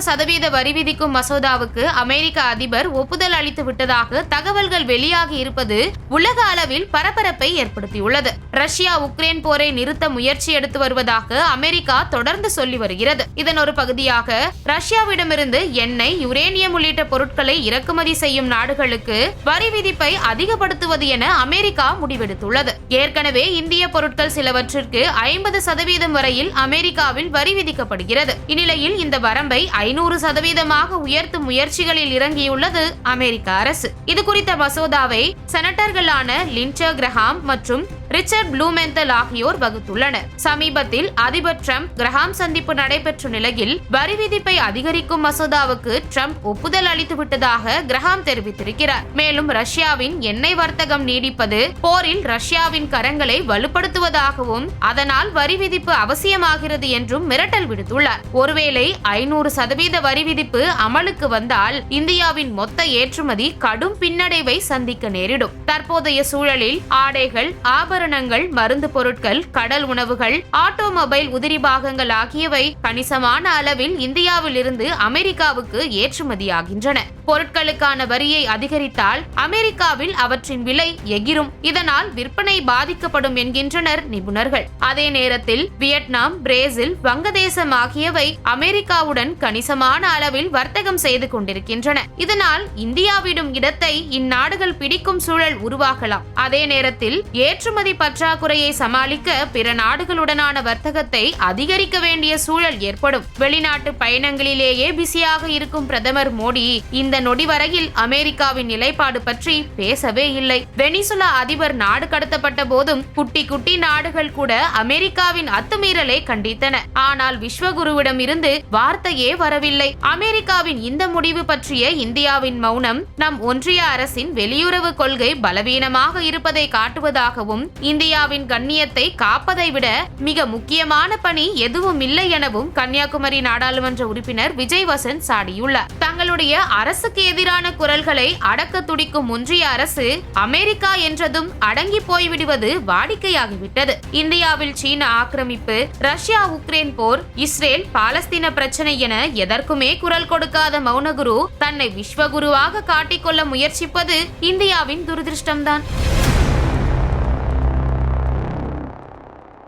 சதவீத வரி விதிக்கும் மசோதாவுக்கு அமெரிக்க அதிபர் ஒப்புதல் அளித்து விட்டதாக தகவல்கள் வெளியாகி இருப்பது உலக அளவில் பரபரப்பை ஏற்படுத்தியுள்ளது. ரஷ்யா உக்ரைன் போரை நிறுத்த முயற்சி எடுத்து வருவதாக அமெரிக்கா தொடர்ந்து சொல்லி வருகிறது. இதன் ஒரு பகுதியாக ரஷ்யாவிடமிருந்து எண்ணெய் யுரேனியம் உள்ளிட்ட பொருட்களை இறக்குமதி செய்யும் நாடுகளுக்கு வரி விதிப்பை அதிகப்படுத்துவது என அமெரிக்கா முடிவெடுத்துள்ளது. ஏற்கனவே இந்திய பொருட்கள் சிலவற்றிற்கு ஐம்பது சதவீதம் வரையில் அமெரிக்காவில் வரி விதிக்கப்படுகிறது. இந்நிலையில் இந்த வரம்பை ஐநூறு சதவீதமாக உயர்த்தும் முயற்சிகளில் இறங்கியுள்ளது அமெரிக்க அரசு. இது குறித்த மசோதாவை செனட்டர்களான லின்டர் கிரஹாம் மற்றும் ரிச்சர்ட் ப்ளூமெந்தல் ஆகியோர் வகுத்துள்ளனர். சமீபத்தில் அதிபர் டிரம்ப் கிரஹாம் சந்திப்பு நடைபெற்ற நிலையில் வரி விதிப்பை அதிகரிக்கும் மசோதாவுக்கு டிரம்ப் ஒப்புதல் அளித்துவிட்டதாக கிரஹாம் தெரிவித்திருக்கிறார். மேலும் ரஷ்யாவின் எண்ணெய் வர்த்தகம் நீடிப்பது போரில் ரஷ்யாவின் கரங்களை வலுப்படுத்துவதாகவும் அதனால் வரி விதிப்பு அவசியமாகிறது என்றும் மிரட்டல் விடுத்துள்ளார். ஒருவேளை ஐநூறு சதவீத வரி விதிப்பு அமலுக்கு வந்தால் இந்தியாவின் மொத்த ஏற்றுமதி கடும் பின்னடைவை சந்திக்க நேரிடும். தற்போதைய சூழலில் ஆடைகள் ஆபரணங்கள் மருந்து பொருட்கள் கடல் உணவுகள் ஆட்டோமொபைல் உதிரி பாகங்கள் ஆகியவை கணிசமான அளவில் இந்தியாவில் இருந்து அமெரிக்காவுக்கு ஏற்றுமதியாகின்றன. பொருட்களுக்கான வரியை அதிகரித்தால் அமெரிக்காவில் அவற்றின் விலை எகிரும். இதனால் விற்பனை பாதிக்கப்படும் என்கின்றனர் நிபுணர்கள். அதே நேரத்தில் வியட்நாம் பிரேசில் வங்கதேசம் ஆகியவை அமெரிக்காவுடன் கணிசமான அளவில் வர்த்தகம் செய்து கொண்டிருக்கின்றன. இதனால் இந்தியாவிடும் இடத்தை இந்நாடுகள் பிடிக்கும் சூழல் உருவாகலாம். அதே நேரத்தில் ஏற்றுமதி பற்றாக்குறையை சமாளிக்க பிற நாடுகளுடனான வர்த்தகத்தை அதிகரிக்க வேண்டிய சூழல் ஏற்படும். வெளிநாட்டு பயணங்களிலேயே பிஸியாக இருக்கும் பிரதமர் மோடி இந்த நொடி வரையில் அமெரிக்காவின் நிலைப்பாடு பற்றி பேசவே இல்லை. வெனிசுலா அதிபர் நாடு கடத்தப்பட்ட போதும் குட்டி குட்டி நாடுகள் கூட அமெரிக்காவின் அத்துமீறலை கண்டித்தன. ஆனால் விஸ்வகுருவிடம் இருந்து வார்த்தையே வரவில்லை. அமெரிக்காவின் இந்த முடிவு பற்றிய இந்தியாவின் மௌனம் நம் ஒன்றிய அரசின் வெளியுறவு கொள்கை பலவீனமாக இருப்பதை காட்டுவதாகவும் இந்தியாவின் கண்ணியத்தை காப்பதை விட மிக முக்கியமான பணி எதுவும் இல்லை எனவும் கன்னியாகுமரி நாடாளுமன்ற உறுப்பினர் விஜய் வசந்த் சாடியுள்ளார். தங்களுடைய அரசுக்கு எதிரான குரல்களை அடக்க துடிக்கும் ஒன்றிய அரசு அமெரிக்கா என்றதும் அடங்கி போய்விடுவது வாடிக்கையாகிவிட்டது. இந்தியாவில் சீன ஆக்கிரமிப்பு ரஷ்யா உக்ரைன் போர் இஸ்ரேல் பாலஸ்தீன பிரச்சனை என எதற்குமே குரல் கொடுக்காத மௌனகுரு தன்னை விஸ்வகுருவாக காட்டிக்கொள்ள முயற்சிப்பது இந்தியாவின் துரதிருஷ்டம்தான்.